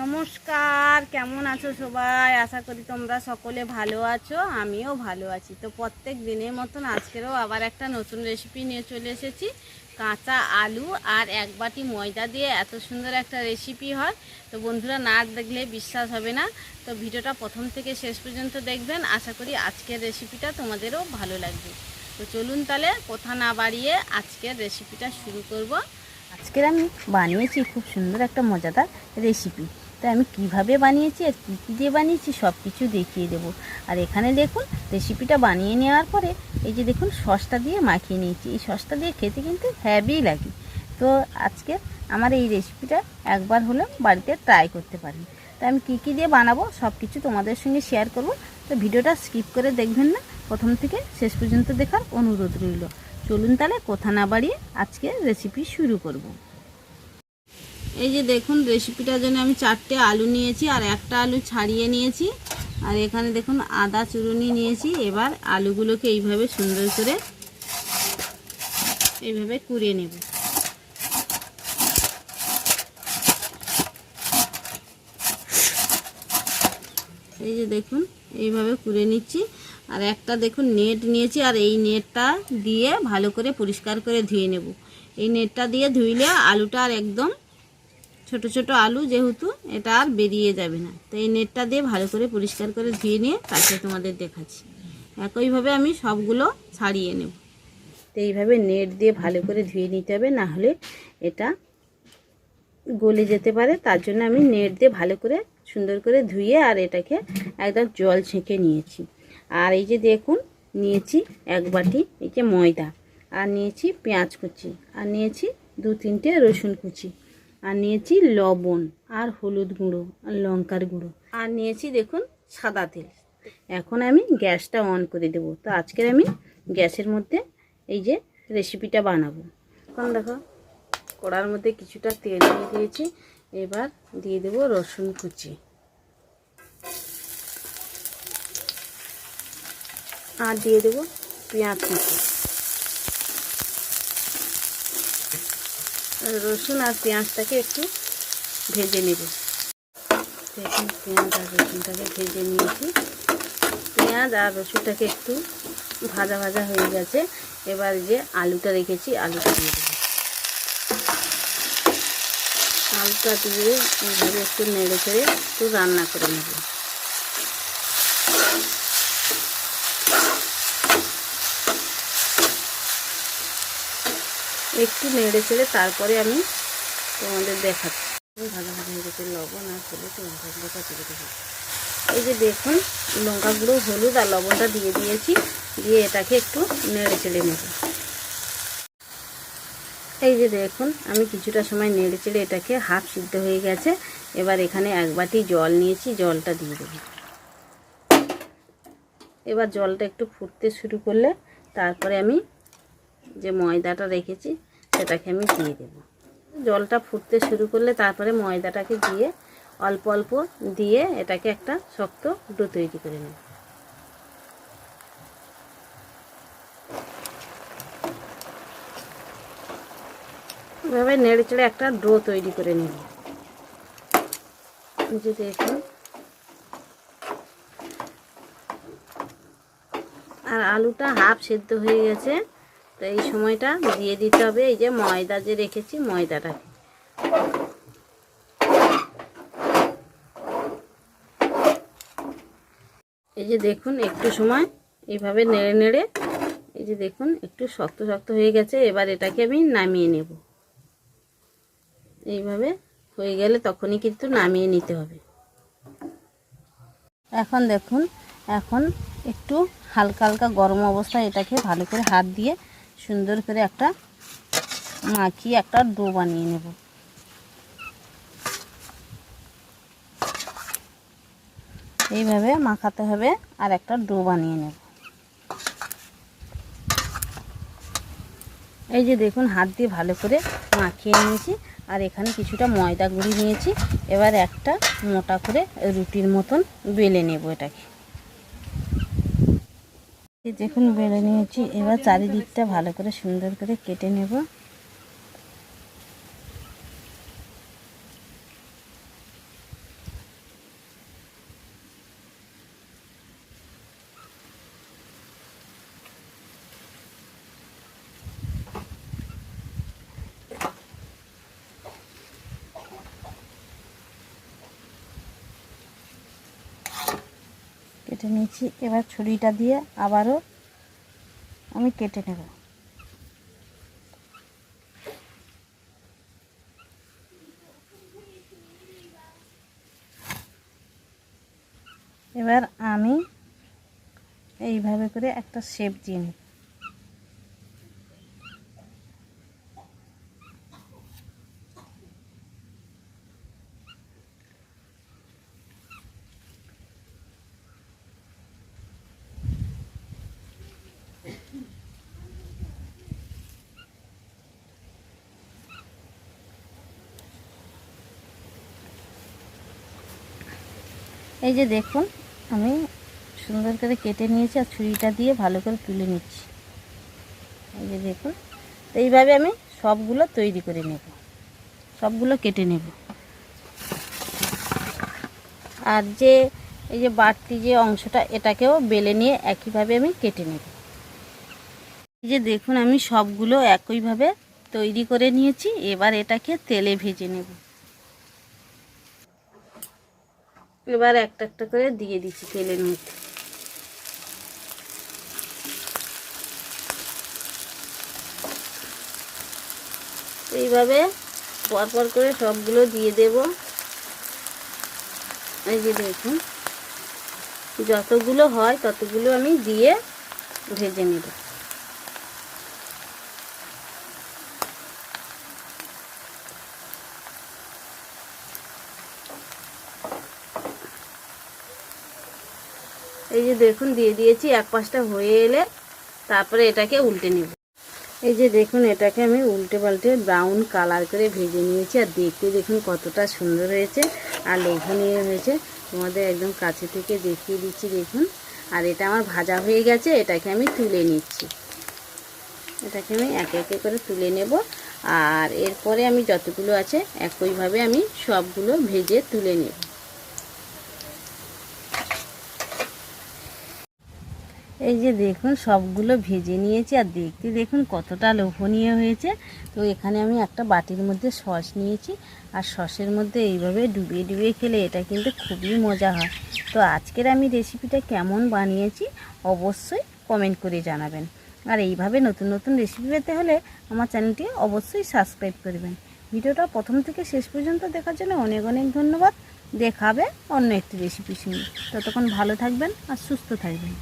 নমস্কার, কেমন আছো সবাই? আশা করি তোমরা সকলে ভালো আছো, আমিও ভালো আছি। তো প্রত্যেক দিনের মতন আজকেরও আবার একটা নতুন রেসিপি নিয়ে চলে এসেছি। কাঁচা আলু আর এক বাটি ময়দা দিয়ে এত সুন্দর একটা রেসিপি হয়। তো বন্ধুরা, না দেখলে বিশ্বাস হবে না। তো ভিডিওটা প্রথম থেকে শেষ পর্যন্ত দেখবেন। আশা করি আজকের রেসিপিটা তোমাদেরও ভালো লাগবে। তো চলুন তাহলে, কোথা না বাড়িয়ে আজকের রেসিপিটা শুরু করব। আজকের আমি বানিয়েছি খুব সুন্দর একটা মজাদার রেসিপি তো আমি কীভাবে বানিয়েছি আর কী কী দিয়ে বানিয়েছি সব কিছু দেখিয়ে দেবো। আর এখানে দেখুন রেসিপিটা বানিয়ে নেওয়ার পরে এই যে দেখুন, সসটা দিয়ে মাখিয়ে নিয়েছি। এই সসটা দিয়ে খেতে কিন্তু হ্যাভি লাগে। তো আজকে আমার এই রেসিপিটা একবার হলেও বাড়িতে ট্রাই করতে পারেন। তো আমি কী কী দিয়ে বানাবো সব কিছু তোমাদের সঙ্গে শেয়ার করব। তো ভিডিওটা স্কিপ করে দেখবেন না, প্রথম থেকে শেষ পর্যন্ত দেখার অনুরোধ রইল। চলুন তাহলে কোথা না বাড়িয়ে আজকে রেসিপি শুরু করব। এই যে দেখুন রেসিপিটার জন্য আমি চারটে আলু নিয়েছি আর একটা আলু ছাড়িয়ে নিয়েছি। আর এখানে দেখুন, আদা চুরুনি নিয়েছি। এবার আলুগুলোকে এইভাবে সুন্দর করে এইভাবে কুড়িয়ে নেব। এই যে দেখুন, এইভাবে কুড়ে নিচ্ছি। আর একটা দেখুন, নেট নিয়েছি। আর এই নেটটা দিয়ে ভালো করে পরিষ্কার করে ধুয়ে নেব। এই নেটটা দিয়ে ধুইলে আলুটা আর একদম ছোট ছোট আলু যেহেতু, এটা আর বেরিয়ে যাবে না। তো এই নেটটা দিয়ে ভালো করে পরিষ্কার করে ধুয়ে নিয়ে তারপরে তোমাদের দেখাচ্ছি। একইভাবে আমি সবগুলো ছাড়িয়ে নেব। তো এইভাবে নেট দিয়ে ভালো করে ধুয়ে নিতে হবে, না হলে এটা গলে যেতে পারে। তার জন্য আমি নেট দিয়ে ভালো করে সুন্দর করে ধুয়ে আর এটাকে একদম জল ছেঁকে নিয়েছি। আর এই যে দেখুন, নিয়েছি এক বাটি এই যে ময়দা, আর নিয়েছি পেঁয়াজ কুচি, আর নিয়েছি দু তিনটে রসুন কুচি। আর নিয়েছি লবণ আর হলুদ গুঁড়ো আর লঙ্কার গুঁড়ো। আর নিয়েছি দেখুন সাদা তেল। এখন আমি গ্যাসটা অন করে দেবো। তো আজকের আমি গ্যাসের মধ্যে এই যে রেসিপিটা বানাবো। এখন দেখো, কড়ার মধ্যে কিছুটা তেল দিয়ে দিয়েছি। এবার দিয়ে দেবো রসুন কুচি। আর দিয়ে দেবো পেঁয়াজ কুচি। রসুন আর পেঁয়াজটাকে একটু ভেজে নেব। দেখুন, পেঁয়াজ আর রসুনটাকে ভেজে নিয়েছি। পেঁয়াজ আর রসুনটাকে একটু ভাজা ভাজা হয়ে গেছে। এবার যে আলুটা রেখেছি, আলুটা দিয়ে দেবো। আলুটা দিয়ে এইভাবে একটু নেড়ে চেড়ে একটু রান্না করে নেব। একটু নেড়ে চেড়ে তারপরে আমি তোমাদের দেখাচ্ছি। ভাজা ভাজা হয়ে গেছে, লবণ আর হলুদ লঙ্কা গুঁড়োটা তুলে দেবো। এই যে দেখুন লঙ্কা গুঁড়ো হলুদ আর লবণটা দিয়ে দিয়েছি, দিয়ে এটাকে একটু নেড়ে চেড়ে নেব। এই যে দেখুন, আমি কিছুটা সময় নেড়ে চেড়ে এটাকে হাফ সিদ্ধ হয়ে গেছে। এবার এখানে এক বাটি জল নিয়েছি, জলটা দিয়ে দেবো। এবার জলটা একটু ফুটতে শুরু করলে তারপরে আমি যে ময়দাটা রেখেছি সেটাকে আমি দিয়ে দেব। জলটা ফুটতে শুরু করলে তারপরে ময়দাটাকে দিয়ে অল্প অল্প দিয়ে এটাকে একটা শক্ত ডো তৈরি করে নেব। এভাবে নেড়ে চেড়ে একটা ডো তৈরি করে নেব। যে দেখুন। আর আলুটা হাফ সেদ্ধ হয়ে গেছে। তো এই সময়টা দিয়ে দিতে হবে। এই যে ময়দা যে রেখেছি ময়দাটাকে এই যে দেখুন, একটু সময় এইভাবে নেড়ে নেড়ে, এই যে দেখুন, একটু শক্ত শক্ত হয়ে গেছে, এবার এটাকে আমি নামিয়ে নেব। এইভাবে হয়ে গেলে তখনই কিন্তু নামিয়ে নিতে হবে। এখন দেখুন, এখন একটু হালকা হালকা গরম অবস্থায় এটাকে ভালো করে হাত দিয়ে সুন্দর করে একটা মাখিয়ে একটা ডো বানিয়ে নেব। এইভাবে মাখাতে হবে আর একটা ডো বানিয়ে নেব। এই যে দেখুন, হাত দিয়ে ভালো করে মাখিয়ে নিয়েছি আর এখানে কিছুটা ময়দা গুঁড়ি নিয়েছি। এবার একটা মোটা করে রুটির মতন বেলে নেব এটাকে। দেখুন বেড়ে নিয়েছি। এবার চারিদিকটা ভালো করে সুন্দর করে কেটে নেব। কেটে নিয়েছি। এবার ছুরিটা দিয়ে আবারও আমি কেটে নেব। এবার আমি এইভাবে করে একটা শেপ দিয়ে নেব। এই যে দেখুন, আমি সুন্দর করে কেটে নিয়েছি আর ছুরিটা দিয়ে ভালো করে তুলে নিচ্ছি। এই যে দেখুন, তো এইভাবে আমি সবগুলো তৈরি করে নেব। সবগুলো কেটে নেব। আর যে এই যে বাড়তি যে অংশটা, এটাকেও বেলে নিয়ে একইভাবে আমি কেটে নেব। এই যে দেখুন, আমি সবগুলো একইভাবে তৈরি করে নিয়েছি। এবার এটাকে তেলে ভেজে নেব। এবার একটা একটা করে দিয়ে দিচ্ছি তেলের মধ্যে। এইভাবে পরপর করে সবগুলো দিয়ে দেব। এই যে দেখুন, যতগুলো হয় ততগুলো আমি দিয়ে ভেজে নেব। দেখুন দিয়ে দিয়েছি, এক পাশটা হয়ে এলে তারপরে এটাকে উল্টে নেব। এই যে দেখুন, এটাকে আমি উল্টে পাল্টে ব্রাউন কালার করে ভেজে নিয়েছি। আর দেখতে দেখুন কতটা সুন্দর হয়েছে আর লোভনীয় হয়েছে। তোমাদের একদম কাছে থেকে দেখিয়ে দিচ্ছি, দেখুন। আর এটা আমার ভাজা হয়ে গেছে, এটাকে আমি তুলে নিচ্ছি। এটাকে আমি একে একে করে তুলে নেব। আর এরপরে আমি যতগুলো আছে, একইভাবে আমি সবগুলো ভেজে তুলে নেব। এই যে দেখুন, সবগুলো ভেজে নিয়েছি আর দেখতে দেখুন কতটা লোভনীয় হয়েছে। তো এখানে আমি একটা বাটির মধ্যে সস নিয়েছি আর সসের মধ্যে এইভাবে ডুবিয়ে ডুবিয়ে খেলে এটা কিন্তু খুবই মজা হয়। তো আজকের আমি রেসিপিটা কেমন বানিয়েছি অবশ্যই কমেন্ট করে জানাবেন। আর এইভাবে নতুন নতুন রেসিপি পেতে হলে আমার চ্যানেলটি অবশ্যই সাবস্ক্রাইব করবেন। ভিডিওটা প্রথম থেকে শেষ পর্যন্ত দেখার জন্য অনেক অনেক ধন্যবাদ। দেখাবে অন্য একটি রেসিপি সঙ্গে ততক্ষণ ভালো থাকবেন আর সুস্থ থাকবেন।